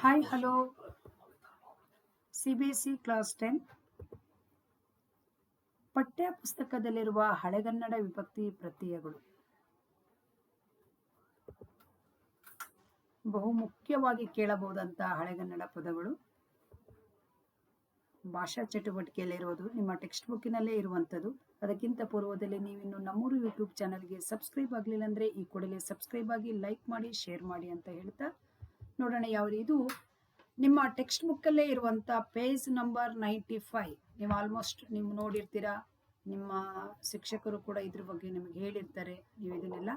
Hi hello C B C class ten ಪಠ್ಯ ಪುಸ್ತಕದಲ್ಲಿರುವ ಹಳೆಗನ್ನಡ ವಿಭಕ್ತಿ ಪ್ರತ್ಯಯಗಳು. ಬಹು ಮುಖ್ಯವಾಗಿ ಕೇಳಬಹುದಂತಹ ಹಳೆಗನ್ನಡ ಪದಗಳು. ಭಾಷಾ ಚಟುವಟಿಕೆಯಲ್ಲಿರುವುದು ನಿಮ್ಮ ಟೆಕ್ಸ್ಟ್ ಬುಕ್ಕಿನಲ್ಲೇ ಇರುವಂಥದ್ದು ಅದಕ್ಕಿಂತ ಪೂರ್ವದಲ್ಲಿ ನೀವಿನ್ನು ನಮ್ಮೂರು ಯೂಟ್ಯೂಬ್ ಚಾನಲ್ಗೆ ಸಬ್ಸ್ಕ್ರೈಬ್ ಆಗಲಿಲ್ಲ ಅಂದರೆ ಈ ಕೂಡಲೇ ಸಬ್ಸ್ಕ್ರೈಬ್ ಆಗಿ ಲೈಕ್ ಮಾಡಿ ಶೇರ್ ಮಾಡಿ ಅಂತ ಹೇಳ್ತಾ ನೋಡೋಣ ಯಾವ್ದು ಇದು. ನಿಮ್ಮ ಟೆಕ್ಸ್ಟ್ ಬುಕ್ಕಲ್ಲೇ ಇರುವಂಥ ಪೇಜ್ ನಂಬರ್ ನೈಂಟಿ ಫೈವ್ ನೀವು ಆಲ್ಮೋಸ್ಟ್ ನೀವು ನೋಡಿರ್ತೀರಾ, ನಿಮ್ಮ ಶಿಕ್ಷಕರು ಕೂಡ ಇದ್ರ ಬಗ್ಗೆ ನಿಮಗೆ ಹೇಳಿರ್ತಾರೆ. ನೀವು ಇದನ್ನೆಲ್ಲ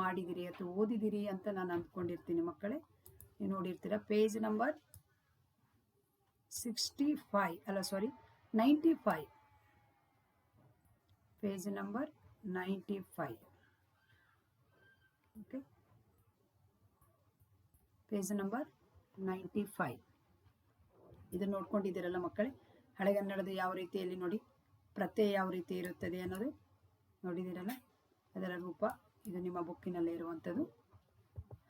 ಮಾಡಿದಿರಿ ಅಥವಾ ಓದಿದಿರಿ ಅಂತ ನಾನು ಅಂದ್ಕೊಂಡಿರ್ತೀನಿ ಮಕ್ಕಳೇ. ನೀವು ನೋಡಿರ್ತೀರಾ ಪೇಜ್ ನಂಬರ್ ಸಿಕ್ಸ್ಟಿ ಫೈವ್ ಅಲ್ಲ sorry ninety five page number ninety five okay page number ninety five ಇದನ್ನು ನೋಡ್ಕೊಂಡಿದ್ದೀರಲ್ಲ ಮಕ್ಕಳೇ, ಹಳೆಗನ್ನಡದ ಯಾವ ರೀತಿಯಲ್ಲಿ ನೋಡಿ, ಪ್ರತ್ಯಯ ಯಾವ ರೀತಿ ಇರುತ್ತದೆ ಅನ್ನೋದು ನೋಡಿದ್ದೀರಲ್ಲ? ಅದರ ರೂಪ ಇದು ನಿಮ್ಮ ಬುಕ್ಕಿನಲ್ಲೇ ಇರುವಂಥದ್ದು.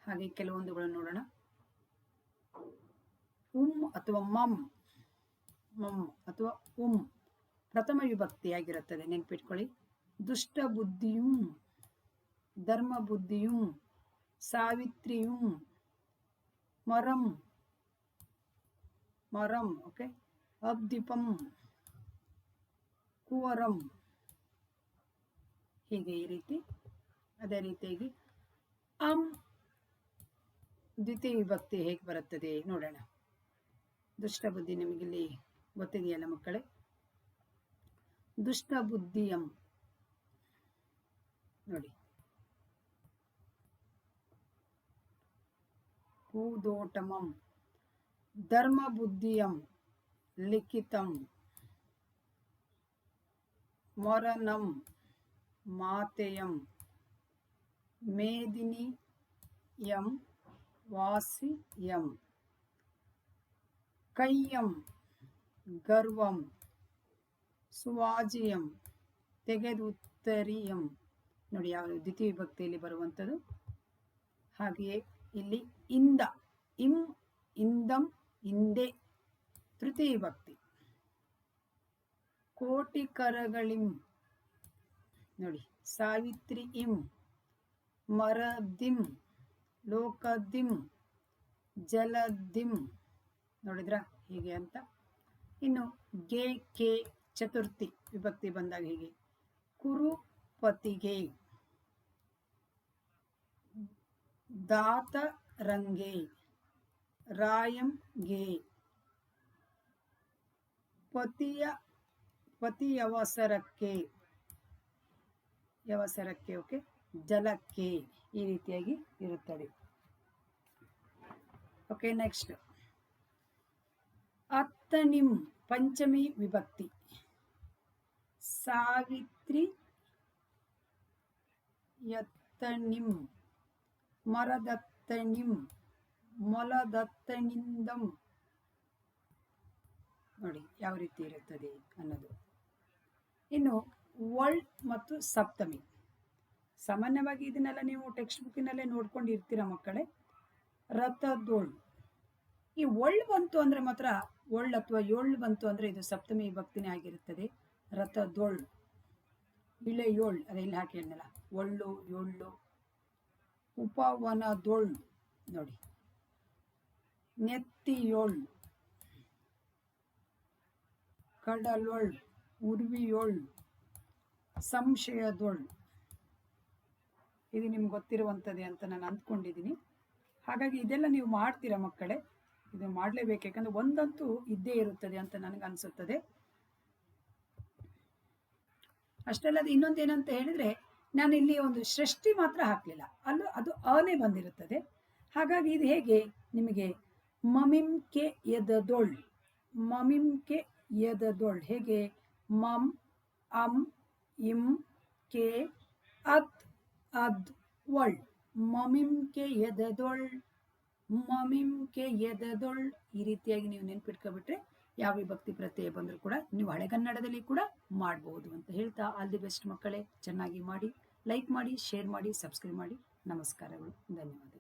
ಹಾಗೆ ಕೆಲವೊಂದುಗಳನ್ನು ನೋಡೋಣ. ಉಮ್ ಅಥವಾ ಮಮ್ ಮಮ್ ಅಥವಾ ಉಮ್ ಪ್ರಥಮ ವಿಭಕ್ತಿಯಾಗಿರುತ್ತದೆ, ನೆನ್ಪಿಟ್ಕೊಳ್ಳಿ. ದುಷ್ಟ ಬುದ್ಧಿಯುಂ ಧರ್ಮ ಬುದ್ಧಿಯುಂ ಸಾವಿತ್ರಿಯುಂ ಮರಂ. ಮರಂ ಓಕೆ ಅಬ್ದಿಪಂ ಕುವರಂ. ಹೀಗೆ ಈ ರೀತಿ, ಅದೇ ರೀತಿಯಾಗಿ ಅಂ ದ್ವಿತೀಯ ವಿಭಕ್ತಿ ಹೇಗೆ ಬರುತ್ತದೆ ನೋಡೋಣ. ದುಷ್ಟ ಬುದ್ಧಿ ನಿಮಗಿಲ್ಲಿ ಗೊತ್ತಿದೆಯಲ್ಲ ಮಕ್ಕಳೇ? ದುಷ್ಟ ಬುದ್ಧಿಯಂ ನೋಡಿ ಕೂದೋಟಮಂ ಧರ್ಮಬುದ್ಧಿಯಂ ಲಿಖಿತಂ. ಮರನಂ ಮಾತೆಯಂ. ಮೇದಿನಿ ಯಂ ವಾಸಿ ವಾಸಿಯಂ ಕೈಯಂ ಗರ್ವಂ. ಸುವಾಜಿಯಂ ತೆಗೆದುತ್ತರಿಯಂ. ನೋಡಿ ಯಾವ ದ್ವಿತೀಯ ಭಕ್ತಿಯಲ್ಲಿ ಬರುವಂಥದ್ದು. ಹಾಗೆಯೇ ಇಲ್ಲಿ ಇಂದ, ಇಂ, ಇಂದಂ ಹಿಂದೆ ತೃತೀಯ ಭಕ್ತಿ. ಕೋಟಿ ಕರಗಳಿಂ ನೋಡಿ, ಸಾವಿತ್ರಿ ಇಂ, ಮರದಿಂ, ಲೋಕದಿಂ, ಜಲದಿಂ, ನೋಡಿದ್ರ ಹೀಗೆ ಅಂತ. ಇನ್ನು ಗೆ, ಕೆ, ಚತುರ್ಥಿ ವಿಭಕ್ತಿ ಬಂದಾಗ ಹೀಗೆ. ಕುರುಪತಿಗೆ ದಾತರಂಗೆ, ರಾಯಂಗೆ. ಪತಿಯ, ಪತಿಯವಸರಕ್ಕೆ, ಯವಸರಕ್ಕೆ, ಓಕೆ? ಜಲಕ್ಕೆ ಈ ರೀತಿಯಾಗಿ ಇರುತ್ತದೆ. Okay, next. ಅತ್ತನಿಂ ಪಂಚಮಿ ವಿಭಕ್ತಿ. ಸಾವಿತ್ರಿ ಯತ್ತನಿಂ ಮರದತ್ತನಿಂ ಮೊಲದತ್ತನಿಂದಂ ನೋಡಿ ಯಾವ ರೀತಿ ಇರುತ್ತದೆ ಅನ್ನೋದು. ಇನ್ನು ವರ್ಲ್ಡ್ ಮತ್ತು ಸಪ್ತಮಿ. ಸಾಮಾನ್ಯವಾಗಿ ಇದನ್ನೆಲ್ಲ ನೀವು ಟೆಕ್ಸ್ಟ್ ಬುಕ್ಕಿನಲ್ಲೇ ನೋಡ್ಕೊಂಡಿರ್ತೀರ ಮಕ್ಕಳೇ. ರಥದೋಳ್. ಈ ಒಳ್ಳು ಬಂತು ಅಂದರೆ ಮಾತ್ರ ಒಳ್ಳು ಅಥವಾ ಏಳು ಬಂತು ಅಂದರೆ ಇದು ಸಪ್ತಮಿ ಭಕ್ತಿನೇ ಆಗಿರುತ್ತದೆ. ರಥದೋಳ್. ಏಳ್ ಅದೇ ಇಲ್ಲಿ ಹಾಕಿ ಹೇಳಿಲ್ಲ ಒಳ್ಳು ಏಳು ಉಪವನದೊಳ್ ನೋಡಿ. ನೆತ್ತಿಯೊಳ್, ಕಡಲೊಳ್, ಉರ್ವಿಯೊಳ್, ಸಂಶಯದೊಳ್. ಇದು ನಿಮ್ಗೆ ಗೊತ್ತಿರುವಂಥದ್ದೇ ಅಂತ ನಾನು ಅಂದ್ಕೊಂಡಿದ್ದೀನಿ. ಹಾಗಾಗಿ ಇದೆಲ್ಲ ನೀವು ಮಾಡ್ತೀರಾ ಮಕ್ಕಳೇ? ಇದು ಮಾಡಲೇಬೇಕು, ಯಾಕಂದ್ರೆ ಒಂದಂತೂ ಇದ್ದೇ ಇರುತ್ತದೆ ಅಂತ ನನಗೆ ಅನಿಸುತ್ತದೆ. ಅಷ್ಟಲ್ಲದೆ ಇನ್ನೊಂದು ಏನಂತ ಹೇಳಿದ್ರೆ ನಾನು ಇಲ್ಲಿ ಒಂದು ಸೃಷ್ಟಿ ಮಾತ್ರ ಹಾಕಲಿಲ್ಲ. ಅಲ್ಲೂ ಅದು ಅನೇ ಬಂದಿರುತ್ತದೆ. ಹಾಗಾಗಿ ಇದು ಹೇಗೆ? ನಿಮಗೆ ಮಮಿಂಕೆ ಕೆ ಮಮಿಂಕೆ ಎದದೊಳ್ ಹೇಗೆ? ಮಮ್ ಅಂ ಇಂ ಕೆ ಅದ್ ಅದ್ ಒಳ್ ಮಮಿಂಕೆ ಎದದೊಳ್ ಮಮಿಂಕೆ ಎದದೊಳ್ ಈ ರೀತಿಯಾಗಿ ನೀವು ನೆನ್ಪಿಟ್ಕೊಬಿಟ್ರೆ ಯಾವ ವಿಭಕ್ತಿ ಪ್ರತ್ಯಯ ಬಂದರೂ ಕೂಡ ನೀವು ಹಳೆಗನ್ನಡದಲ್ಲಿ ಕೂಡ ಮಾಡಬಹುದು ಅಂತ ಹೇಳ್ತಾ ಆಲ್ ದಿ ಬೆಸ್ಟ್ ಮಕ್ಕಳೇ. ಚೆನ್ನಾಗಿ ಮಾಡಿ ಲೈಕ್ ಮಾಡಿ ಶೇರ್ ಮಾಡಿ ಸಬ್ಸ್ಕ್ರೈಬ್ ಮಾಡಿ. ನಮಸ್ಕಾರಗಳು. ಧನ್ಯವಾದ